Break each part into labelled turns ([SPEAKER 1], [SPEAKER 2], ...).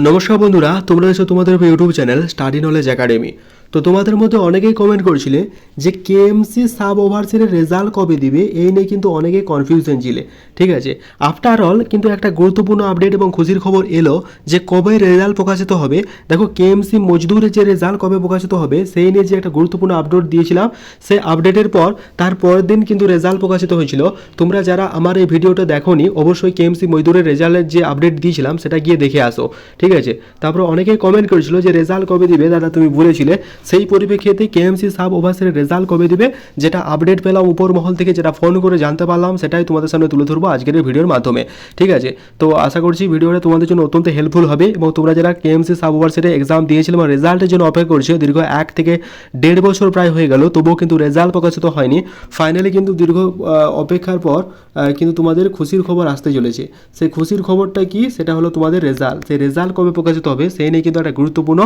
[SPEAKER 1] নমস্কার বন্ধুরা তোমরা এসো তোমাদের YouTube channel study knowledge academy তো তোমাদের মধ্যে অনেকেই কমেন্ট করছিলে যে কেএমসি সাব ওভারসিলের রেজাল্ট কবে দিবে? এই নিয়ে কিন্তু অনেকেই কনফিউশন ছিলে। ঠিক আছে? আফটার অল কিন্তু একটা গুরুত্বপূর্ণ আপডেট এবং খুশির খবর এলো যে কবে রেজাল্ট প্রকাশিত হবে। দেখো কেএমসি মজদুরের যে রেজাল্ট কবে প্রকাশিত হবে, সেই নিয়ে যে একটা গুরুত্বপূর্ণ আপডেট দিয়েছিলাম, সেই আপডেটের পর তার পরের দিন কিন্তু রেজাল্ট প্রকাশিত হয়েছিল। তোমরা যারা আমার এই ভিডিওটা দেখোনি, অবশ্যই কেএমসি মজদুরের রেজাল্টের যে আপডেট দিয়েছিলাম, সেটা গিয়ে দেখে আসো। ঠিক আছে? তারপর অনেকেই কমেন্ট করেছিল যে রেজাল্ট কবে দিবে? দাদা, তুমি বলেছিলে। সেই পরিপ্রেক্ষিতে কেএমসি সাব ওভার্সের রেজাল্ট কবে দিবে, যেটা আপডেট পেলাম উপর মহল থেকে, যেটা ফোন করে জানতে পারলাম, সেটাই তোমাদের সামনে তুলে ধরবো আজকের ভিডিওর মাধ্যমে। ঠিক আছে? তো আশা করছি ভিডিওটা তোমাদের জন্য অত্যন্ত হেল্পফুল হবে এবং তোমরা যারা কেএমসি সাব ওভার্সেটে এক্সাম দিয়েছিলে এবং রেজাল্টের জন্য অপেক্ষা করছ, দীর্ঘ এক থেকে দেড় বছর প্রায় হয়ে গেল, তবুও কিন্তু রেজাল্ট প্রকাশিত হয়নি। ফাইনালি কিন্তু দীর্ঘ অপেক্ষার পর কিন্তু তোমাদের খুশির খবর আসতে চলেছে। সেই খুশির খবরটা কি? সেটা হলো তোমাদের রেজাল্ট। সেই রেজাল্ট কবে প্রকাশিত হবে, সেই নিয়ে কিন্তু একটা গুরুত্বপূর্ণ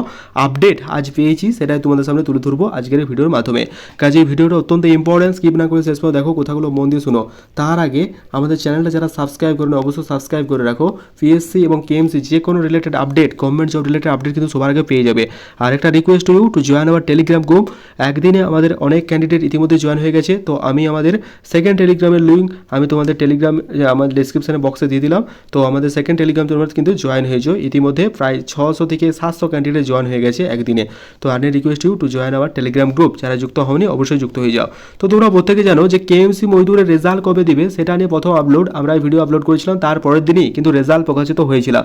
[SPEAKER 1] আপডেট আজ পেয়েছি, সেটাই তোমাদের সামনে তুলে ধরবো আজকের ভিডিওর মাধ্যমে। কাজে এই ভিডিওটা অত্যন্ত ইম্পর্টেন্ট স্কিপ না করে শেষ পর্যন্ত দেখো কথাগুলো মন দিয়ে শুনো। তার আগে আমাদের চ্যানেলটা যারা সাবস্ক্রাইব করেন, অবশ্যই সাবস্ক্রাইব করে রাখো। পিএসসি এবং কেএমসি যে কোনো related update government job related update কিন্তু সবার আগে পেয়ে যাবে। আর একটা request you to join our Telegram group একদিনে আমাদের অনেক ক্যান্ডিডেট ইতিমধ্যে জয়েন হয়ে গেছে, তো আমি আমাদের সেকেন্ড টেলিগ্রামের লিঙ্ক আমি তোমাদের টেলিগ্রাম আমার ডিসক্রিপশনে বক্সে দিয়ে দিলাম। তো আমাদের সেকেন্ড টেলিগ্রাম তোমরা কিন্তু জয়েন হয়েছো। ইতিমধ্যে প্রায় ছশো থেকে সাতশো ক্যান্ডিডেট জয়েন হয়ে গেছে একদিনে। তো earnest request you to join our Telegram group যারা যুক্ত হওনি, অবশ্যই যুক্ত হয়ে যাও। তো তোমরা প্রত্যেকে জানো যে কেএমসি মজদুরের রেজাল্ট কবে দিবে, সেটা নিয়ে প্রথম আপলোড আমরা ভিডিও আপলোড করেছিলাম তার পরের দিনই কিন্তু রেজাল্ট প্রকাশিত হয়েছিল।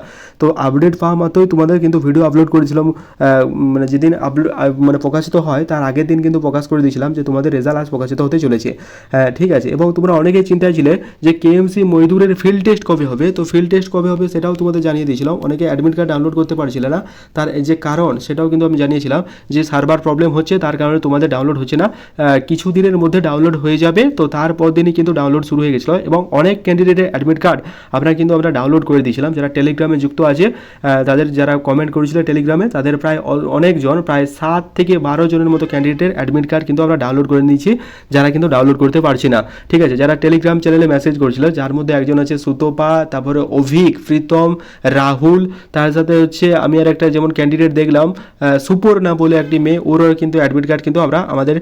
[SPEAKER 1] তো আপডেট পাওয়া মাত্রই তোমাদের কিন্তু ভিডিও আপলোড করেছিলাম মানে যেদিন আপলোড মানে প্রকাশিত হয়, তার আগের দিন কিন্তু প্রকাশ করে দিয়েছিলাম যে তোমাদের রেজাল্ট আজ প্রকাশিত হতে চলেছে। হ্যাঁ ঠিক আছে। এবং তোমরা অনেকেই চিন্তায় ছিলে যে কেএমসি মজদুরের ফিল্ড টেস্ট কবে হবে। তো ফিল্ড টেস্ট কবে হবে সেটাও তোমাদের জানিয়ে দিয়েছিলাম। অনেকে অ্যাডমিট কার্ড ডাউনলোড করতে পারছিল না। তার যে কারণ, সেটাও কিন্তু আমি জানিয়েছিলাম যে সার্ভার প্রবলেম হচ্ছে তার কারণে তোমাদের ডাউনলোড হচ্ছে না। কিছু দিনের মধ্যে ডাউনলোড হয়ে যাবে তো তারপর দিনই কিন্তু ডাউনলোড শুরু হয়ে গেছিল। এবং অনেক ক্যান্ডিডেটের অ্যাডমিট কার্ড আমরা কিন্তু আমরা ডাউনলোড করে দিয়েছিলাম যারা টেলিগ্রামে যুক্ত আছে তাদের যারা কমেন্ট করেছিল টেলিগ্রামে তাদের প্রায় অনেকজন প্রায় সাত থেকে বারো জনের মতো ক্যান্ডিডেটের অ্যাডমিট কার্ড কিন্তু আমরা ডাউনলোড করে নিয়েছি যারা কিন্তু ডাউনলোড করতে পারছি না। ঠিক আছে যারা টেলিগ্রাম চ্যানেলে মেসেজ করেছিল যার মধ্যে একজন আছে সুতোপা তারপরে অভিক প্রীতম রাহুল তার সাথে হচ্ছে আমি আর একটা যেমন ক্যান্ডিডেট দেখলাম আহ, সুপর্ণা বলে একটি মেয়ে ওরও কিন্তু অ্যাডমিট কার্ড কিন্তু আমরা আমাদের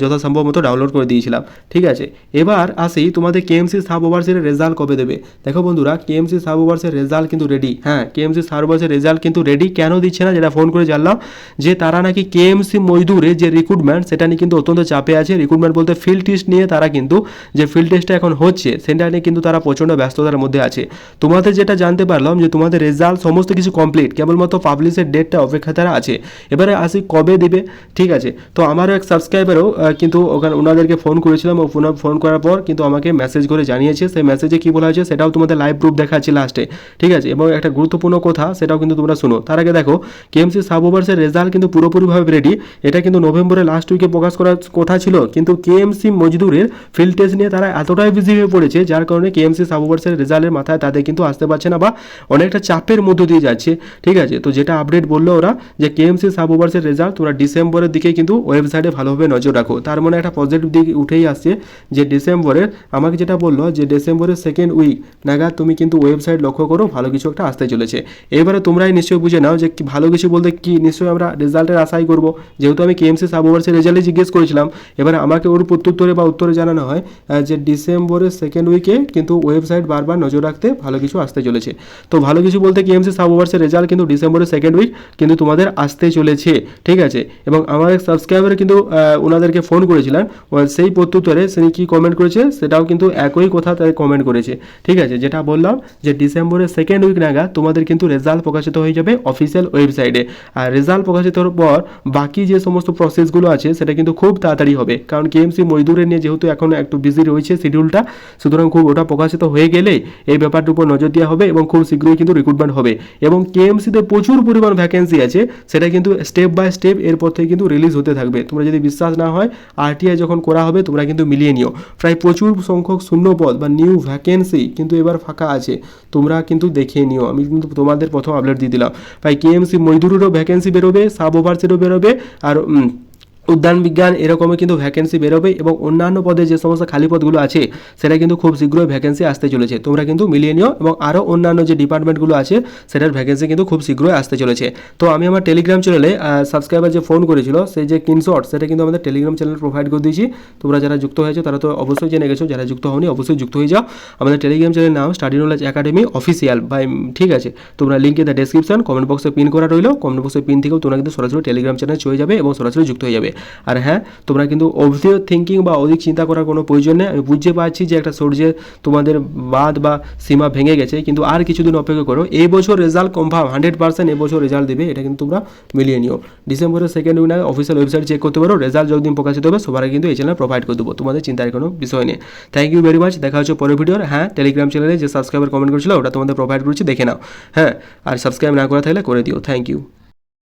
[SPEAKER 1] যথাসম্ভব মতো ডাউনলোড করে দিয়েছিলাম। ঠিক আছে? এবার আসি তোমাদের কেএমসি সাব ওভার্সের রেজাল্ট কবে দেবে? দেখো বন্ধুরা কেএমসি সাব ওভার্সের রেজাল্ট কিন্তু রেডি হ্যাঁ কেএমসি সাব ওভার্সের রেজাল্ট কিন্তু রেডি কেন দিচ্ছে না? যেটা ফোন করে জানলাম যে তারা নাকি কেএমসি মজদুরে যে রিক্রুটমেন্ট সেটা নিয়ে কিন্তু অত্যন্ত চাপে আছে। রিক্রুটমেন্ট বলতে ফিল্ড টেস্ট নিয়ে তারা কিন্তু যে ফিল্ড টেস্টটা এখন হচ্ছে, সেটা নিয়ে কিন্তু তারা প্রচণ্ড ব্যস্ততার মধ্যে আছে। তোমাদের যেটা জানতে পারলাম যে তোমাদের রেজাল্ট সমস্ত কিছু কমপ্লিট কেবলমাত্র পাবলিশের ডেটটা অপেক্ষা তারা আছে। এবারে আসি কবে দিবে, ঠিক আছে? তো আমারও এক সাবস্ক্রাইবারও কিন্তু ওখানে ওনাদেরকে ফোন করেছিলাম, ও ফোন করার পর কিন্তু আমাকে মেসেজ করে জানিয়েছে। সেই মেসেজে কি বলা হয়েছে সেটাও তোমাদের লাইভ প্রুফ দেখাচ্ছি লাস্টে ঠিক আছে? এবং একটা গুরুত্বপূর্ণ কথা, সেটাও কিন্তু তোমরা শুনো। তার আগে দেখো কেএমসি সাব ওভার্সের রেজাল্ট কিন্তু পুরোপুরিভাবে রেডি এটা কিন্তু নভেম্বরের লাস্ট উইকে প্রকাশ করার কথা ছিল, কিন্তু কেএমসি মজদুরের ফিল্ড টেস্ট নিয়ে তারা এতটাই বিজি হয়ে পড়েছে, যার কারণে কেএমসি সাব ওভার্সের রেজাল্টের মাথায় তাদের কিন্তু আসতে পারছে না বা অনেকটা চাপের মধ্য দিয়ে যাচ্ছে, ঠিক আছে? তো যেটা আপডেট বলল ওরা যে কেএমসি সাব ওভার্সের রেজাল্ট তোমরা ডিসেম্বরের দিকে কিন্তু ওয়েবসাইটে ভালোভাবে নজর রাখো। তার মানে একটা পজিটিভ দিক উঠেই আসছে যে ডিসেম্বরের, আমাকে যেটা বলল যে ডিসেম্বরের সেকেন্ড উইক নাগাদ তুমি কিন্তু ওয়েবসাইট লক্ষ্য করো, ভালো কিছু একটা আসতে চলেছে। এবারে তোমরাই নিশ্চয়ই বুঝে নাও যে ভালো কিছু বলতে কি নিশ্চয়ই আমরা রেজাল্টের আশাই করব। যেহেতু আমি কেএমসি সাব ওভার্সের রেজাল্টে জিজ্ঞেস করেছিলাম, এবারে আমাকে ওর প্রত্যুত্তরে বা উত্তরে জানানো হয় যে ডিসেম্বরের সেকেন্ড উইকে কিন্তু ওয়েবসাইট বারবার নজর রাখতে ভালো কিছু আসতে চলেছে। তো ভালো কিছু বলতে কেএমসি সাব ওভার্সের রেজাল্ট কিন্তু ডিসেম্বরের সেকেন্ড উইক কিন্তু তোমাদের আসতে চলেছে, ঠিক আছে? এবং আমার এক সাবস্ক্রাইবার কিন্তু ওনাদেরকে ফোন করেছিলেন সেই প্রত্যুত্তরে তিনি কী কমেন্ট করেছে, সেটাও কিন্তু একই কথা তাই কমেন্ট করেছে। ঠিক আছে, যেটা বললাম যে ডিসেম্বরের সেকেন্ড উইক নাগাদ তোমাদের কিন্তু রেজাল্ট প্রকাশিত হয়ে যাবে অফিসিয়াল ওয়েবসাইটে আর রেজাল্ট প্রকাশিত হওয়ার পর বাকি যে সমস্ত প্রসেসগুলো আছে, সেটা কিন্তু খুব তাড়াতাড়ি হবে। কারণ কেএমসি মজদুরের নিয়ে যেহেতু এখন একটু বিজি রয়েছে শিডিউলটা সুতরাং খুব ওটা প্রকাশিত হয়ে গেলে এই ব্যাপারটার উপর নজর দেওয়া হবে এবং খুব শীঘ্রই কিন্তু রিক্রুটমেন্ট হবে। এবং কেএমসিতে প্রচুর পরিমাণ ভ্যাকেন্সি আছে, সেটা কিন্তু স্টেপ বাই স্টেপ এরপর থেকে কিন্তু রিলিজ হতে থাকবে। তোমরা যদি বিশ্বাস না হয় আরটিআই যখন করা হবে, তোমরা কিন্তু মিলিয়ে নিও। প্রায় প্রচুর সংখ্যক শূন্য পদ বা নিউ ভ্যাকেন্সি কিন্তু এবার ফাঁকা আছে। তোমরা কিন্তু দেখে নিও। আমি কিন্তু তোমাদের প্রথম আপডেট দিয়ে দিলাম। প্রায় কেএমসি মজদুরেরও ভ্যাকেন্সি বেরোবে সাব ওভার্সেরও বেরোবে, আর উদ্যান বিজ্ঞান এরকমই কিন্তু ভ্যাকেন্সি বেরোবে এবং অন্যান্য পদে যে সমস্ত খালি পদগুলো আছে, সেটা কিন্তু খুব শীঘ্রই ভ্যাকেন্সি আসতে চলেছে। তোমরা কিন্তু মিলিয়ে নিও এবং আরও অন্যান্য যে ডিপার্টমেন্টগুলো আছে, সেটার ভ্যাকেন্সি কিন্তু খুব শীঘ্রই আসতে চলেছে। তো আমি আমার টেলিগ্রাম চ্যানেলে সাবস্ক্রাইবার যে ফোন করেছিল সেই যে স্ক্রিনশট সেটা কিন্তু আমাদের টেলিগ্রাম চ্যানেল প্রোভাইড করে দিয়েছি। তোমরা যারা যুক্ত হয়েছো, তারা তো অবশ্যই জেনে গেছো, যারা যুক্ত হওনি, অবশ্যই যুক্ত হয়ে যাও। আমাদের টেলিগ্রাম চ্যানেল নাম study knowledge academy official by ঠিক আছে? তোমরা link in the description comment বক্সে পিন করা রইল। কমেন্ট বক্সে পিন থেকেও তোমরা কিন্তু সরাসরি টেলিগ্রাম চ্যানেল চলে যাবে এবং সরাসরি যুক্ত হয়ে যাবে। আর হ্যাঁ তোমরা কিন্তু অবধিও থিঙ্কিং বা অধিক চিন্তা করার কোনো প্রয়োজন নেই। আমি বুঝতে পারছি যে একটা সূর্যে তোমাদের বাদ বা সীমা ভেঙে গেছে, কিন্তু আর কিছুদিন অপেক্ষা করো। এই বছর রেজাল্ট কনফার্ম হান্ড্রেড পার্সেন্ট এবছর রেজাল্ট দেবে, এটা কিন্তু তোমরা মিলিয়ে নিও। ডিসেম্বরের সেকেন্ড উইক আগে অফিসিয়াল ওয়েবসাইট চেক করতে পারো রেজাল্ট যতদিন প্রকাশিত হবে, সবার কিন্তু এই চ্যানেল প্রোভাইড করে দেবো। তোমাদের চিন্তার কোনো বিষয় নেই। থ্যাংক ইউ ভেরি মাচ দেখা হচ্ছে পরের ভিডিওর হ্যাঁ টেলিগ্রাম চ্যানেলে যে সাবস্ক্রাইবার কমেন্ট করেছিল, ওটা তোমাদের প্রোভাইড করছি, দেখে নাও। হ্যাঁ আর সাবস্ক্রাইব না করা থাকলে করে দিও। Thank you